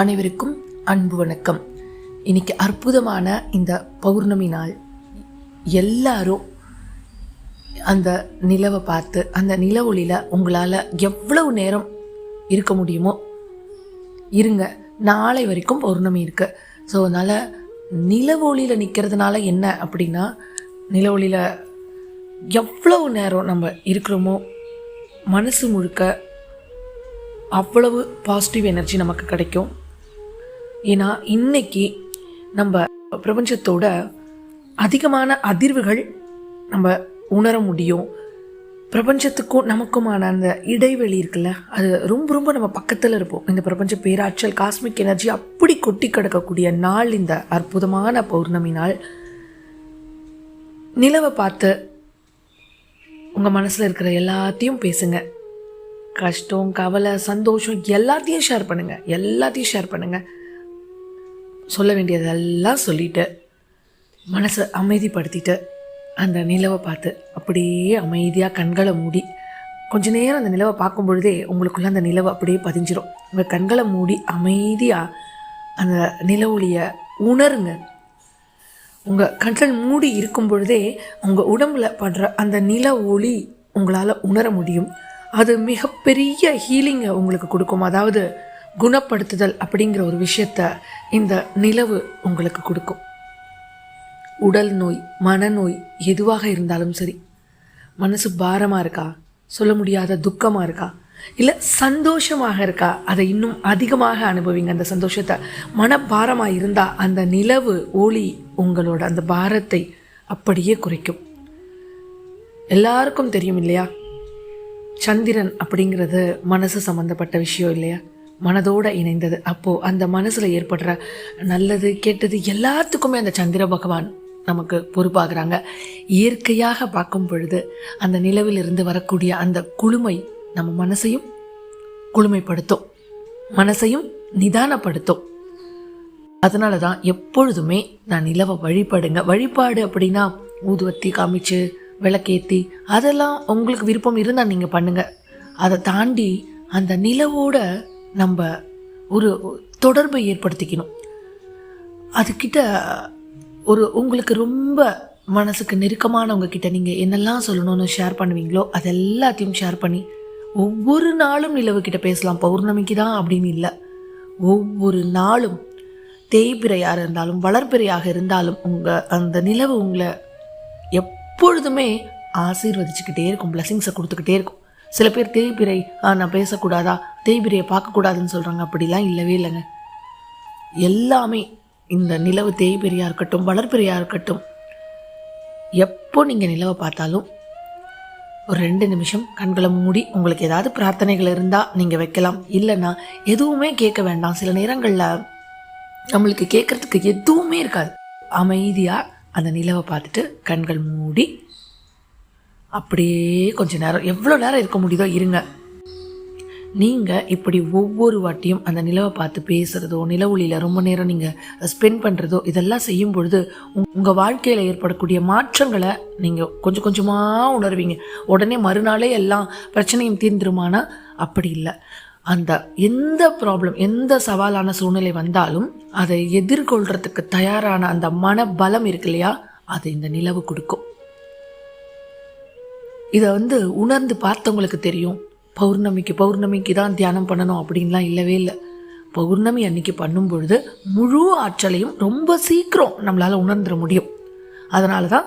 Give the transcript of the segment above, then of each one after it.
அனைவருக்கும் அன்பு வணக்கம். இன்னைக்கு அற்புதமான இந்த பௌர்ணமி நாள். எல்லாரும் அந்த நிலவை பார்த்து அந்த நில ஒளியில் உங்களால் எவ்வளவு நேரம் இருக்க முடியுமோ இருங்க. நாளை வரைக்கும் பௌர்ணமி இருக்கு. ஸோ அதனால் நில ஒளியில் நிற்கிறதுனால என்ன அப்படின்னா நில ஒளியில் எவ்வளவு நேரம் நம்ம இருக்கிறோமோ மனசு முழுக்க அவ்வளவு பாசிட்டிவ் எனர்ஜி நமக்கு கிடைக்கும். ஏன்னா இன்னைக்கு நம்ம பிரபஞ்சத்தோட அதிகமான அதிர்வுகள் நம்ம உணர முடியும். பிரபஞ்சத்துக்கும் நமக்குமான அந்த இடைவெளி இருக்குல்ல அது ரொம்ப ரொம்ப நம்ம பக்கத்தில் இருப்போம். இந்த பிரபஞ்ச பேராற்றல் காஸ்மிக் எனர்ஜி அப்படி கொட்டி கிடக்கக்கூடிய நாள் இந்த அற்புதமான பௌர்ணமி நாள். நிலவை பார்த்து உங்கள் மனசில் இருக்கிற எல்லாத்தையும் பேசுங்க. கஷ்டம் கவலை சந்தோஷம் எல்லாத்தையும் ஷேர் பண்ணுங்கள் எல்லாத்தையும் ஷேர் பண்ணுங்கள் சொல்ல வேண்டியதெல்லாம் சொல்லிட்டு மனசை அமைதிப்படுத்திட்டு அந்த நிலவை பார்த்து அப்படியே அமைதியாக கண்களை மூடி கொஞ்ச நேரம் அந்த நிலவை பார்க்கும் பொழுதே உங்களுக்குள்ளே அந்த நிலவு அப்படியே பதிஞ்சிரும். உங்கள் கண்களை மூடி அமைதியாக அந்த நில ஒளியை உணருங்க. உங்கள் கண்கள் மூடி இருக்கும் பொழுதே உங்கள் உடம்புல படுற அந்த நில ஒளி உங்களால் உணர முடியும். அது மிகப்பெரிய ஹீலிங்கை உங்களுக்கு கொடுக்கும். அதாவது குணப்படுத்துதல் அப்படிங்கிற ஒரு விஷயத்த இந்த நிலவு உங்களுக்கு கொடுக்கும். உடல் நோய் மனநோய் எதுவாக இருந்தாலும் சரி மனசு பாரமாக இருக்கா? சொல்ல முடியாத துக்கமாக இருக்கா? இல்லை சந்தோஷமாக இருக்கா? அதை இன்னும் அதிகமாக அனுபவிங்க. அந்த சந்தோஷத்தை மனபாரமாக இருந்தால் அந்த நிலவு ஒளி உங்களோட அந்த பாரத்தை அப்படியே குறைக்கும். எல்லாருக்கும் தெரியும் இல்லையா? சந்திரன் அப்படிங்கிறது மனசு சம்மந்தப்பட்ட விஷயம் இல்லையா? மனதோடு இணைந்தது. அப்போது அந்த மனசில் ஏற்படுற நல்லது கெட்டது எல்லாத்துக்குமே அந்த சந்திர பகவான் நமக்கு பொறுப்பாகிறாங்க. இயற்கையாக பார்க்கும் பொழுது அந்த நிலவிலிருந்து வரக்கூடிய அந்த குளுமை நம்ம மனசையும் குளுமைப்படுத்தும். மனசையும் நிதானப்படுத்தும். அதனால தான் எப்பொழுதுமே நான் நிலவை வழிபாடுங்க. வழிபாடு அப்படின்னா ஊதுவத்தி காமிச்சு விளக்கேத்தி அதெல்லாம் உங்களுக்கு விருப்பம் இருந்தால் நீங்கள் பண்ணுங்கள் அதை தாண்டி அந்த நிலவோட நம்ம ஒரு தொடர்பை ஏற்படுத்திக்கணும். அதுக்கிட்ட ஒரு உங்களுக்கு ரொம்ப மனசுக்கு நெருக்கமானவங்க கிட்ட நீங்கள் என்னெல்லாம் சொல்லணும்னு ஷேர் பண்ணுவீங்களோ அது எல்லாத்தையும் ஷேர் பண்ணி ஒவ்வொரு நாளும் நிலவு கிட்ட பேசலாம். பௌர்ணமிக்கு தான் அப்படின்னு இல்லை. ஒவ்வொரு நாளும் தேய்பிரையாக இருந்தாலும் வளர்பிறையாக இருந்தாலும் உங்கள் அந்த நிலவு உங்களை எப்பொழுதுமே ஆசீர்வதிச்சுக்கிட்டே இருக்கும். பிளஸிங்ஸை கொடுத்துக்கிட்டே இருக்கும். சில பேர் தேய்பிறை ஆ நான் பேசக்கூடாதா? தேய்பிரியை பார்க்கக்கூடாதுன்னு சொல்கிறாங்க அப்படிலாம் இல்லவே இல்லைங்க. எல்லாமே இந்த நிலவு தேய்பிரியாக இருக்கட்டும் வளர்பிரியாக இருக்கட்டும் எப்போ நீங்கள் நிலவை பார்த்தாலும் ஒரு ரெண்டு நிமிஷம் கண்களை மூடி உங்களுக்கு ஏதாவது பிரார்த்தனைகள் இருந்தால் நீங்கள் வைக்கலாம். இல்லைன்னா எதுவுமே கேட்க வேண்டாம். சில நேரங்களில் நம்மளுக்கு கேட்கறதுக்கு எதுவுமே இருக்காது. அமைதியாக அந்த நிலவை பார்த்துட்டு கண்கள் மூடி அப்படியே கொஞ்சம் நேரம் எவ்வளோ நேரம் இருக்க முடியுதோ இருங்க. நீங்கள் இப்படி ஒவ்வொரு வாட்டியும் அந்த நிலவை பார்த்து பேசுகிறதோ நில ஒளியில் ரொம்ப நேரம் நீங்கள் ஸ்பெண்ட் பண்ணுறதோ இதெல்லாம் செய்யும் பொழுது உங்கள் வாழ்க்கையில் ஏற்படக்கூடிய மாற்றங்களை நீங்கள் கொஞ்சம் கொஞ்சமாக உணர்வீங்க. உடனே மறுநாளே எல்லாம் பிரச்சனையும் தீர்ந்துருமானா? அப்படி இல்லை. அந்த எந்த ப்ராப்ளம் எந்த சவாலான சூழ்நிலை வந்தாலும் அதை எதிர்கொள்றதுக்கு தயாரான அந்த மன பலம் இருக்கு இல்லையா? அது இந்த நிலவு கொடுக்கும். இதை வந்து உணர்ந்து பார்த்தவங்களுக்கு தெரியும். பௌர்ணமிக்கு பௌர்ணமிக்கு தான் தியானம் பண்ணணும் அப்படின்லாம் இல்லவே இல்லை. பௌர்ணமி அன்னைக்கு பண்ணும் பொழுது முழு ஆற்றலையும் ரொம்ப சீக்கிரம் நம்மளால் உணர்ந்துட முடியும். அதனால தான்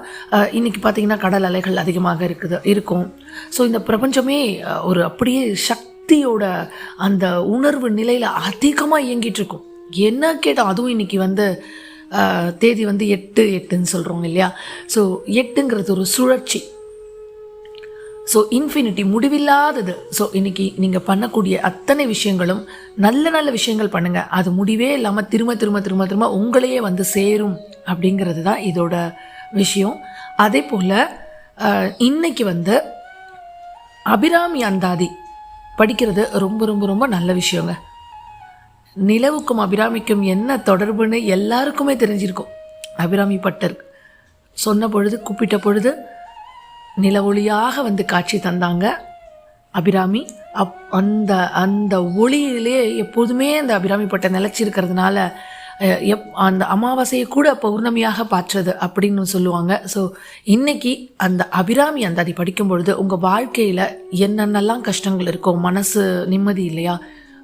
இன்றைக்கி இன்னைக்கு பார்த்தீங்கன்னா கடல் அலைகள் அதிகமாக இருக்குது இருக்கும். ஸோ இந்த பிரபஞ்சமே ஒரு அப்படியே சக்தியோட அந்த உணர்வு நிலையில் அதிகமாக இயங்கிட்டு இருக்கும். என்ன கேட்டால் அதுவும் இன்றைக்கி வந்து தேதி வந்து எட்டு எட்டுன்னு சொல்கிறோம் இல்லையா? ஸோ எட்டுங்கிறது ஒரு சுழற்சி. So infinity முடிவில்லாதது. ஸோ இன்றைக்கி நீங்கள் பண்ணக்கூடிய அத்தனை விஷயங்களும் நல்ல நல்ல விஷயங்கள் பண்ணுங்கள் அது முடிவே இல்லாமல் திரும்ப திரும்ப திரும்ப திரும்ப உங்களையே வந்து சேரும் அப்படிங்கிறது தான் இதோட விஷயம். அதே போல் இன்னைக்கு வந்து அபிராமி அந்தாதி படிக்கிறது ரொம்ப ரொம்ப ரொம்ப நல்ல விஷயங்க. நிலவுக்கும் அபிராமிக்கும் என்ன தொடர்புன்னு எல்லாருக்குமே தெரிஞ்சிருக்கும். அபிராமி பட்டர் சொன்ன பொழுது கூப்பிட்ட பொழுது நில ஒளியாக வந்து காட்சி தந்தாங்க. அபிராமி அப் அந்த அந்த ஒளியிலே எப்போதுமே அந்த அபிராமி பட்டை நிலச்சிருக்கிறதுனால எப் அந்த அமாவாசையை கூட பௌர்ணமியாக பார்த்தது அப்படின்னு சொல்லுவாங்க. ஸோ இன்னைக்கு அந்த அபிராமி அந்த அதை படிக்கும் பொழுது உங்கள் வாழ்க்கையில் என்னென்னலாம் கஷ்டங்கள் இருக்கோ மனசு நிம்மதி இல்லையா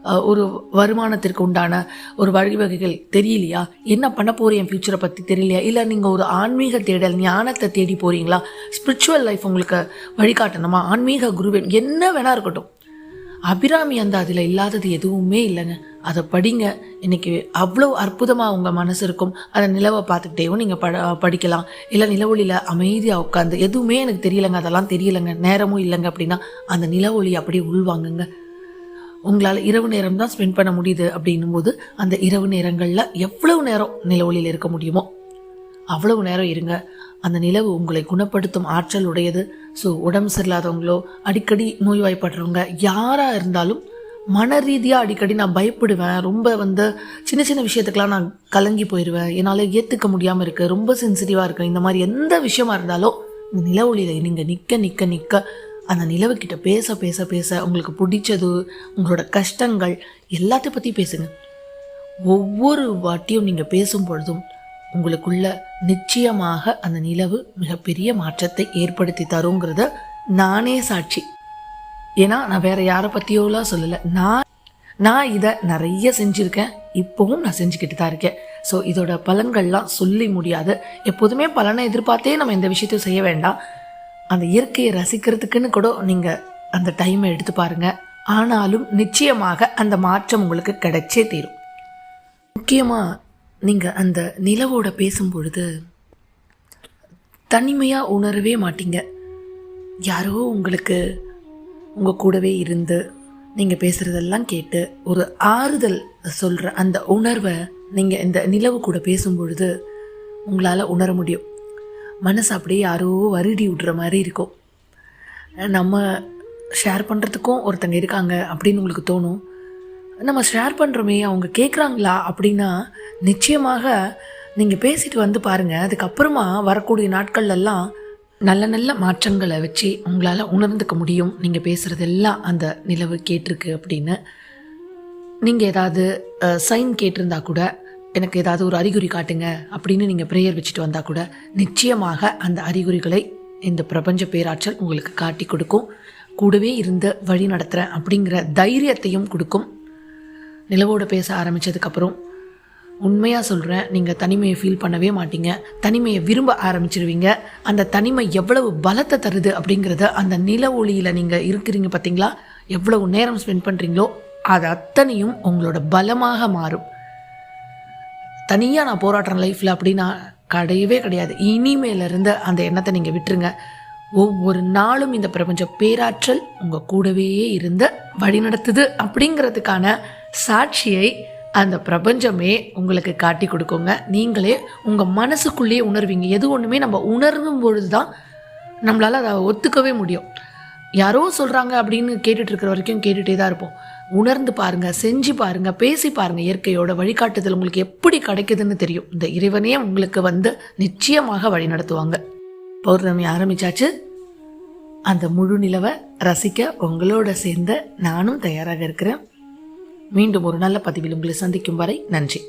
ஒரு வருமானத்திற்கு உண்டான ஒரு வழிவகைகள் தெரியலையா? என்ன பண்ண போகிறேன் என் ஃப்யூச்சரை பற்றி தெரியலையா? இல்லை நீங்கள் ஒரு ஆன்மீக தேடல் ஞானத்தை தேடி போகிறீங்களா ஸ்பிரிச்சுவல் லைஃப் உங்களுக்கு வழிகாட்டணுமா? ஆன்மீக குருவன் என்ன வேணா இருக்கட்டும். அபிராமி அந்த அதில் இல்லாதது எதுவுமே இல்லைங்க. அதை படிங்க. இன்னைக்கு அவ்வளோ அற்புதமாக உங்கள் மனசு இருக்கும். அதை நிலவை பார்த்துக்கிட்டேவும் நீங்கள் பட படிக்கலாம். இல்லை நிலவொளியில் அமைதியாக உட்காந்து எதுவுமே எனக்கு தெரியலைங்க. அதெல்லாம் தெரியலைங்க. நேரமும் இல்லைங்க அப்படின்னா அந்த நிலவொளி அப்படியே உள்வாங்குங்க. உங்களால் இரவு நேரம் தான் ஸ்பெண்ட் பண்ண முடியுது அப்படின்னும் போது அந்த இரவு நேரங்களில் எவ்வளவு நேரம் நிலவொளியில் இருக்க முடியுமோ அவ்வளவு நேரம் இருங்க. அந்த நிலவு உங்களை குணப்படுத்தும் ஆற்றல் உடையது. ஸோ உடம்பு சரியில்லாதவங்களோ அடிக்கடி நோய்வாய்ப்படுறவங்க யாராக இருந்தாலும் மன ரீதியாக அடிக்கடி நான் பயப்படுவேன். ரொம்ப வந்து சின்ன சின்ன விஷயத்துக்கெலாம் நான் கலங்கி போயிடுவேன் என்னால் ஏற்றுக்க முடியாமல் இருக்குது ரொம்ப சென்சிட்டிவாக இருக்கேன் இந்த மாதிரி எந்த விஷயமா இருந்தாலும் இந்த நில ஒளியில் நீங்கள் நிற்க நிற்க நிற்க அந்த நிலவுக்கிட்ட பேச பேச பேச உங்களுக்கு பிடிச்சது உங்களோட கஷ்டங்கள் எல்லாத்தையும் பற்றி பேசுங்க. ஒவ்வொரு வாட்டியும் நீங்கள் பேசும் பொழுதும் உங்களுக்குள்ள நிச்சயமாக அந்த நிலவு மிகப்பெரிய மாற்றத்தை ஏற்படுத்தி தருங்கிறத நானே சாட்சி. ஏன்னா நான் வேற யாரை பற்றியோலாம் சொல்லலை. நான் நான் இதை நிறைய செஞ்சுருக்கேன். இப்போவும் நான் செஞ்சுக்கிட்டு தான் இருக்கேன். ஸோ இதோட பலன்கள்லாம் சொல்லி முடியாது. எப்போதுமே பலனை எதிர்பார்த்தே நம்ம இந்த விஷயத்தையும் செய்ய வேண்டாம். அந்த இயற்கையை ரசிக்கிறதுக்குன்னு கூட நீங்கள் அந்த டைமை எடுத்து பாருங்க. ஆனாலும் நிச்சயமாக அந்த மாற்றம் உங்களுக்கு கிடைச்சே தீரும். முக்கியமாக நீங்கள் அந்த நிலவோட பேசும்பொழுது தனிமையாக உணரவே மாட்டீங்க. யாரோ உங்களுக்கு உங்கள் கூடவே இருந்து நீங்கள் பேசுகிறதெல்லாம் கேட்டு ஒரு ஆறுதல் சொல்கிற அந்த உணர்வை நீங்கள் இந்த நிலவு கூட பேசும்பொழுது உங்களால் உணர முடியும். மனசு அப்படியே யாரோ வருடி விட்ற மாதிரி இருக்கும். நம்ம ஷேர் பண்ணுறதுக்கும் ஒருத்தங்க இருக்காங்க அப்படின்னு உங்களுக்கு தோணும். நம்ம ஷேர் பண்ணுறோமே அவங்க கேட்குறாங்களா அப்படின்னா நிச்சயமாக நீங்கள் பேசிட்டு வந்து பாருங்கள் அதுக்கப்புறமா வரக்கூடிய நாட்கள்லாம் நல்ல நல்ல மாற்றங்களை வச்சு உங்களால் உணர்ந்துக்க முடியும். நீங்கள் பேசுகிறதெல்லாம் அந்த நிலவு கேட்டிருக்கு அப்படின்னு. நீங்கள் ஏதாவது சைன் கேட்டிருந்தா கூட எனக்கு ஏதாவது ஒரு அறிகுறி காட்டுங்க அப்படின்னு நீங்கள் ப்ரேயர் வச்சுட்டு வந்தால் கூட நிச்சயமாக அந்த அறிகுறிகளை இந்த பிரபஞ்ச பேராற்றல் உங்களுக்கு காட்டி கொடுக்கும். கூடவே இருந்து வழி நடத்துகிறேன் அப்படிங்கிற தைரியத்தையும் கொடுக்கும். நிலவோட பேச ஆரம்பித்ததுக்கப்புறம் உண்மையாக சொல்கிறேன் நீங்கள் தனிமையை ஃபீல் பண்ணவே மாட்டீங்க. தனிமையை விரும்ப ஆரம்பிச்சிருவீங்க. அந்த தனிமை எவ்வளவு பலத்தை தருது அப்படிங்கிறத அந்த நில ஒளியில் நீங்கள் இருக்கிறீங்க பார்த்தீங்களா எவ்வளவு நேரம் ஸ்பெண்ட் பண்ணுறீங்களோ அது அத்தனையும் உங்களோட பலமாக மாறும். தனியாக நான் போராடுறேன் லைஃப்பில் அப்படின்னா கிடையவே கிடையாது. இனிமேலிருந்து அந்த எண்ணத்தை நீங்கள் விட்டுருங்க. ஒவ்வொரு நாளும் இந்த பிரபஞ்ச பேராற்றல் உங்கள் கூடவே இருந்து வழிநடத்துது அப்படிங்கிறதுக்கான சாட்சியை அந்த பிரபஞ்சமே உங்களுக்கு காட்டி கொடுக்குங்க. நீங்களே உங்கள் மனசுக்குள்ளேயே உணர்வீங்க. எது ஒன்றுமே நம்ம உணரும் பொழுது தான் நம்மளால் அதை ஒத்துக்கவே முடியும். யாரோ சொல்கிறாங்க அப்படின்னு கேட்டுட்டு இருக்கிற வரைக்கும் கேட்டுகிட்டே தான் இருப்போம். உணர்ந்து பாருங்கள் செஞ்சு பாருங்கள் பேசி பாருங்கள் இயற்கையோட வழிகாட்டுதல் உங்களுக்கு எப்படி கிடைக்குதுன்னு தெரியும். இந்த இறைவனே உங்களுக்கு வந்து நிச்சயமாக வழி நடத்துவாங்க. பௌர்ணமி ஆரம்பிச்சாச்சு. அந்த முழு நிலவை ரசிக்க உங்களோட சேர்ந்து நானும் தயாராக இருக்கிறேன். மீண்டும் ஒரு நல்ல பதிவில் உங்களை சந்திக்கும் வரை நன்றி.